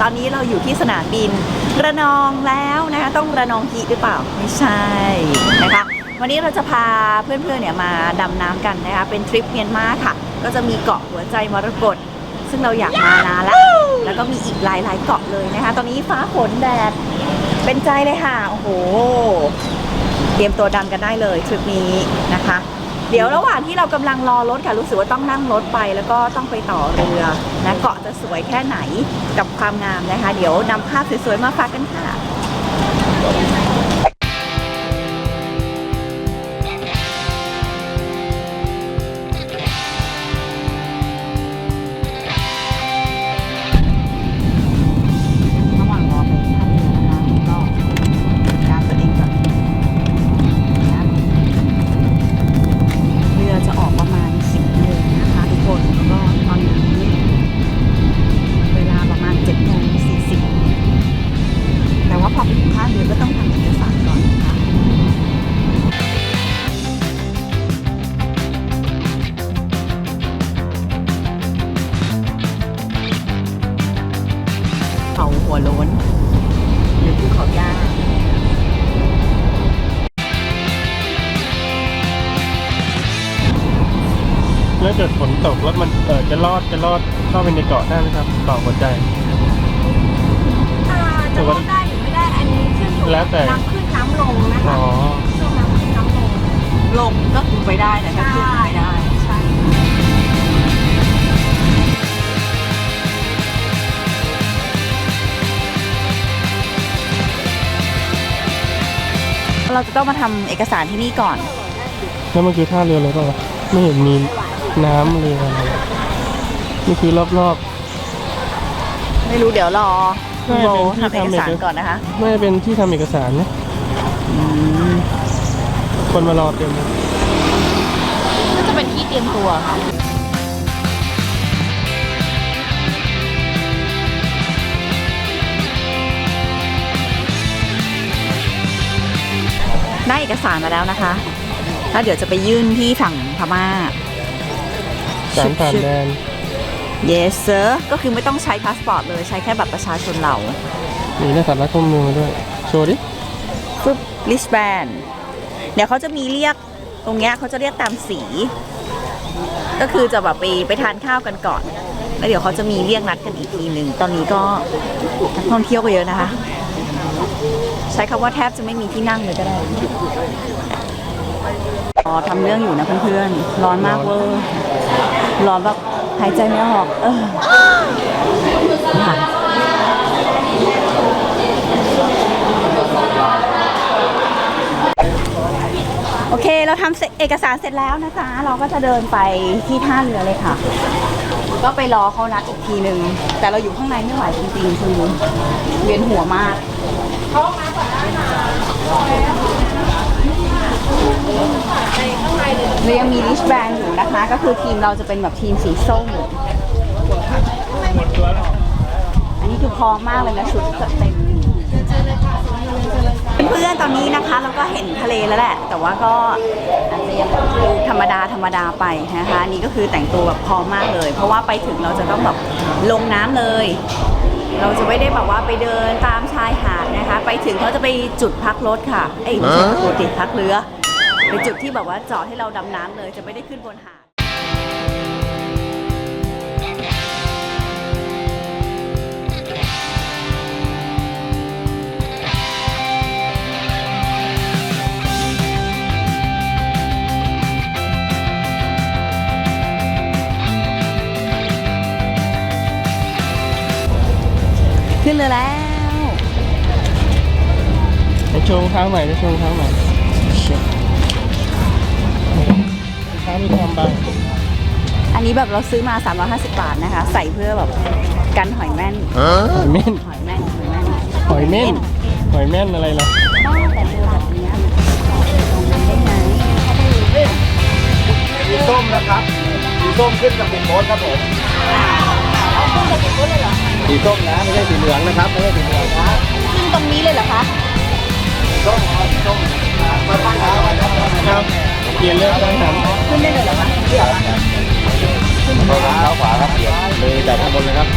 ตอนนี้เราอยู่ที่สนามบินระนองแล้วนะคะต้องระนองฮีหรือเปล่าไม่ใช่นะคะวันนี้เราจะพาเพื่อนๆเนี่ยมาดำน้ำกันนะคะเป็นทริปเมียนมาค่ะ ก็จะมีเกาะหัวใจมรกตซึ่งเราอยากมานานแล้ว แล้วก็มีอีกหลายๆเกาะเลยนะคะ ตอนนี้ฟ้าฝนแดดเป็นใจเลยค่ะ โอ้โห เตรียมตัวดำกันได้เลยทริปนี้นะคะ เดี๋ยวระหว่างที่เรากำลังรอรถค่ะรู้สึกว่าต้องนั่งรถไป แล้วก็ต้องไปต่อเรือนะเกาะจะสวยแค่ไหนกับความงามนะคะ เดี๋ยวนำภาพสวยๆมาฝากกันค่ะ หัวโล้น หรือภูเขาย่าแล้วเกิดฝนตกแล้วมันเออจะรอดจะรอดเข้าไปในเกาะได้ไหมครับเกาะหัวใจจะลดได้หรือไม่ได้อันนี้ขึ้นอยู่แล้วแต่ น้ำขึ้นน้ำลงนะคะอ๋อช่วงน้ำขึ้นน้ำลง ลงก็คือไปได้แต่ถ้าขึ้นไม่ได้ใเราจะต้องมาทำเอกสารที่นี่ก่อน แล้วเมื่อกี้ท่าเรืออะไรบ้างวะไม่เห็นมีน้ำเรืออะไรนี่คือรอบ ไม่รู้เดี๋ยวรอคุณไม่โบเป็นที่ทำเอกสารทำเอกก่อนนะคะ ๆ ไม่เป็นที่ทำเอกสารนะคนมารอเต็มเลยก็จะเป็นที่เตรียมตัวค่ะ ได้เอกสารมาแล้วนะคะ แล้วเดี๋ยวจะไปยื่นที่ฝั่งพม่าสารผ่านแดน yes sir ก็คือไม่ต้องใช้พาสปอร์ตเลยใช้แค่บัตรประชาชนเรา มีหน้าสารรัฐข้อมือมาด้วย โชว์ดิฟึบลิสแบนเดี๋ยวเขาจะมีเรียกตรงเนี้ยเขาจะเรียกตามสี ก็คือจะแบบไปไปทานข้าวกันก่อน แล้วเดี๋ยวเขาจะมีเรียกนัดกันอีกทีหนึ่ง ตอนนี้ก็นักท่องเที่ยวก็เยอะนะคะ ใช้คำว่าแทบจะไม่มีที่นั่งเลยก็ได้รอทำเรื่องอยู่นะเพื่อนๆ ร้อนมากเวอร์ร้อนแบบหายใจไม่ออกเออค่ะโอเค เราทำเสร็จเอกสารเสร็จแล้วนะจ๊ะ เราก็จะเดินไปที่ท่าเรือเลยค่ะ ก็ไปรอเขานัดอีกทีหนึ่งแต่เราอยู่ข้างในไม่ไหวจริงๆคือเวียนหัวมาก เรายังมีลิชแบนอยู่นะคะ ก็คือทีมเราจะเป็นแบบทีมสีส้มอันนี้คือพร้อมมากเลยนะชุดจัดเต็มเพื่อนๆตอนนี้นะคะเราก็เห็นทะเลแล้วแหละ แต่ว่าก็อาจจะยังดูธรรมดาธรรมดาไปนะคะนนี้ก็คือแต่งตัวแบบพร้อมมากเลย เพราะว่าไปถึงเราจะต้องแบบลงน้ำเลย เราจะไม่ได้แบบว่าไปเดินตามชายหาด ไปถึงเขาจะไปจุดพักรถค่ะ เอ้ยไม่ใช่พักรถดิพักเรือเป็นจุดที่แบบว่าจอดให้เราดำน้ำเลยจะไม่ได้ขึ้นบนหาดขึ้นเรือแล้วไป โชว์รองเท้าใหม่ไปโชว์รองเท้าใหม่รองเท้ามีความบางอันนี้แบบเราซื้อมา 350 บาทนะคะ ใส่เพื่อแบบกันหอยแม่น หอยเม่นหอยแม่นหอยแม่นหอยเม่นหอยแม่นอะไรล่ะบ้าแต่เรือแบบเนี้ยตรงนั้นได้ไหมสีส้มนะครับสีส้มขึ้นกับเป็นโบ๊ทครับผมสีส้มนะไม่ใช่สีเหลืองนะครับไม่ใช่สีเหลืองนะขึ้นตรงนี้เลยเหรอคะ ลี่ยนเรื่องการหันขึ้นได้เลยเหรอคะเท้าขวาครับเปลี่ยนมือจากข้างบนเลยครับ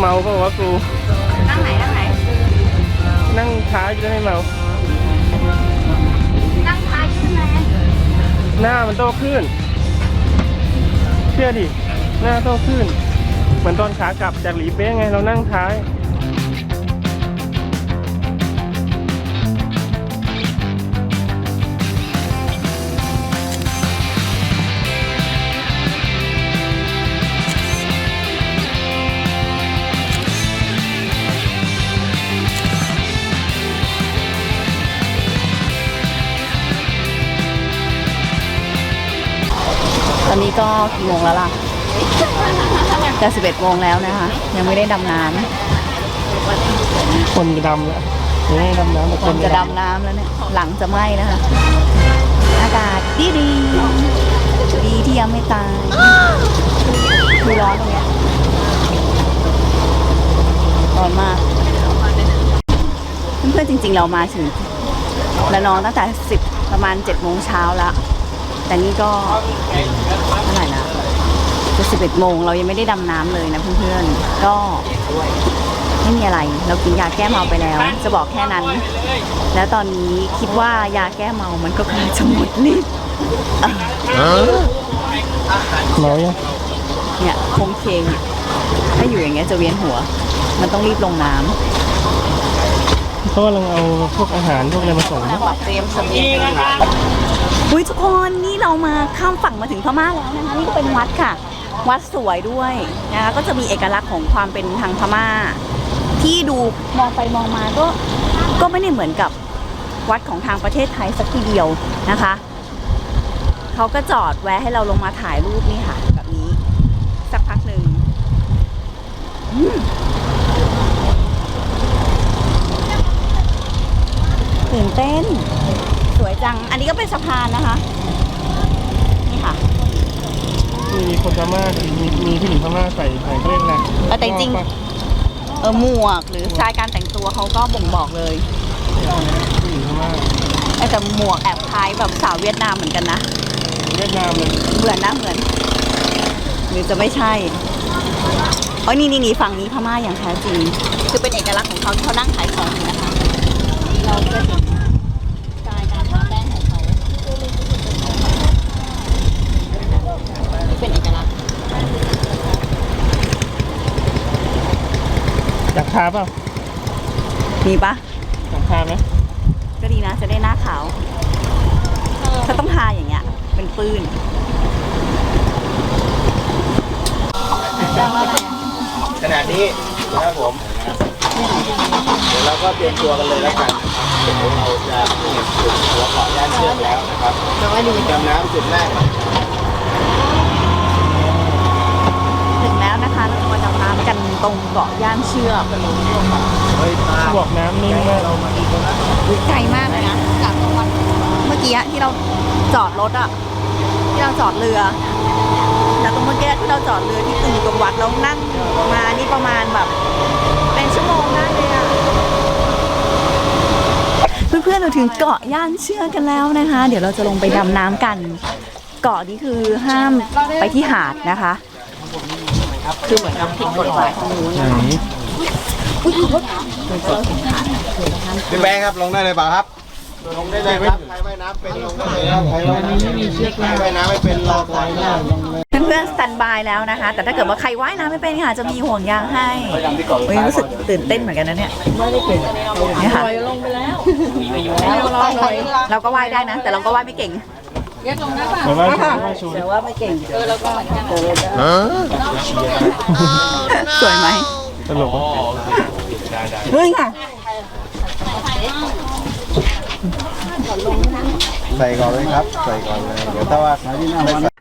เมาก็ว่ากูนั่งไหนนั่งไหน นั่งท้ายจะไม่เมา นั่งท้ายใช่ไหมหน้ามันโตขึ้น เชื่อดิ หน้าโตขึ้นเห มือนตอนขากลับจากหลีเป้ไงเรานั่งท้ายตอนนี้ก็กี่โมงแล้วล่ะ จะ11โมงแล้วนะคะ ยังไม่ได้ดำน้คนจะดำแล้วยังไม่ดำน้ำแต่ำคคนนจะจะดดำน้ำแล้วเนี่ยหลังจะไหม้นะคะ อากาศดีดีดีที่ยังไม่ตายคือร้อนตรงเนี้ยร้อนมากเพื่อนๆจริง ๆ เรามาถึงระนองตั้งแต่ 10 ประมาณ7โมงเช้าแล้วแต่นี่ก็เท่าไหร่นะจะ 11โมงเรายังไม่ได้ดำน้ำเลยนะเพื่อนๆ ก็ไม่มีอะไร เรากินยาแก้เมาไปแล้ว จะบอกแค่นั้น แล้วตอนนี้คิดว่ายาแก้เมา มันก็กำลังจะหมดฤทธิ์เออำเมายังเนี่ยโคงเคงถ้าอยู่อย่างเงี้ยจะเวียนหัว มันต้องรีบลงน้ำเขากำลังเอาพวกอาหารพวกอะไรมาส่งนะเตรียมสมีอุ้ยทุกคนนี่เรามาข้ามฝั่งมาถึงพม่าแล้วนะคะนี่ก็เป็นวัดค่ะ วัดสวยด้วยนะคะก็จะมีเอกลักษณ์ของความเป็นทางพม่า ที่ดูมองไปมองมาก็ก็ไม่ได้เหมือนกับวัดของทางประเทศไทยสักทีเดียวนะคะเขาก็จอดแวะให้เราลงมาถ่ายรูปนี่ค่ะ แบบนี้ สักพักหนึ่งตื่นเต้น สวยจัง อันนี้ก็เป็นสะพานนะคะ นี่ค่ะ มีมีคนพม่ามีมีผู้หญิงพม่าใส่ใส่เขาเรียกอะไรเออแต่จริงเออหมวกหรือสไตล์การแต่งตัวเขาก็บ่งบอกเลยผู้หญิงพม่าเออแต่หมวกแอบคล้ายแบบสาวเวียดนามเหมือนกันนะ เวียดนามเลยเหมือนนะเหมือนหรือจะไม่ใช่อ๋อนี่นี่นี่ฝั่งนี้พม่าอย่างแท้จริง คือเป็นเอกลักษณ์ของเขาที่เขานั่งขายของอยู่นะคะ เราจะเห็นสไตล์การทาแป้งของเขาที่เป็นเอกลักษณ์ อยากทา เปล่ามีปะอยากทาไหมก็ดีนะจะได้หน้าขาว ถ้าต้องทาอย่างเงี้ย เป็นปื้นขณะนี้นะครับผม เดี๋ยวเราก็เตรียมตัวกันเลยแล้วกันเดี๋ยวเราจะขึ้นจุดหัวเกาะย่านเชือกแล้วนะครับดำน้ำจุดแรก ถึงเราะมาดำน้ำกันางเชือกเฮ้ยตาบอกน้ำนิ่มมากเรามาดีตรงนั้นไกลมากเลยนะจากตรงวันเมื่อกี้ที่เราจอดรถอะที่เราจอดเรือจากตรงเมื่อกี้ที่เราจอดเรือที่ตึงอยู่ตรงวัดแล้วนั่งมานี่ประมาณแบบ เป็นชั่วโมงได้เลยอะเพื่อนๆเราถึงเกาะย่านเชือกกันแล้วนะคะ เดี๋ยวเราจะลงไปดำน้ำกัน เกาะนี้คือห้ามไปที่หาดนะคะ คือเหมือนกับผิดกฎหมายของนู้นไหนพี่แบงค์ครับลงได้เลยเปล่าครับลงได้เลยครับใครว่ายน้ำเป็นลงได้เลยครับใครว่ายน้ำไม่มีเชือกใครว่ายน้ำไม่เป็นรอก่อนนะเพื่อนๆสแตนบายแล้วนะคะ แต่ถ้าเกิดว่าใครว่ายน้ำไม่เป็นค่ะ จะมีห่วงยางให้เฮ้ยรู้สึกตื่นเต้นเหมือนกันนะเนี่ยไม่ได้เป็นเนี่ยค่ะลงไปแล้วเราก็ว่ายได้นะ แต่เราก็ว่ายไม่เก่ง แต่ว่าว่าชูแต่ว่าไม่เก่งสวยไหมตลกอะเฮ้ยค่ะใส่ก่อนเลยครับ ใส่ก่อนเลย เดี๋ยวถ้าว่าไม่ใส่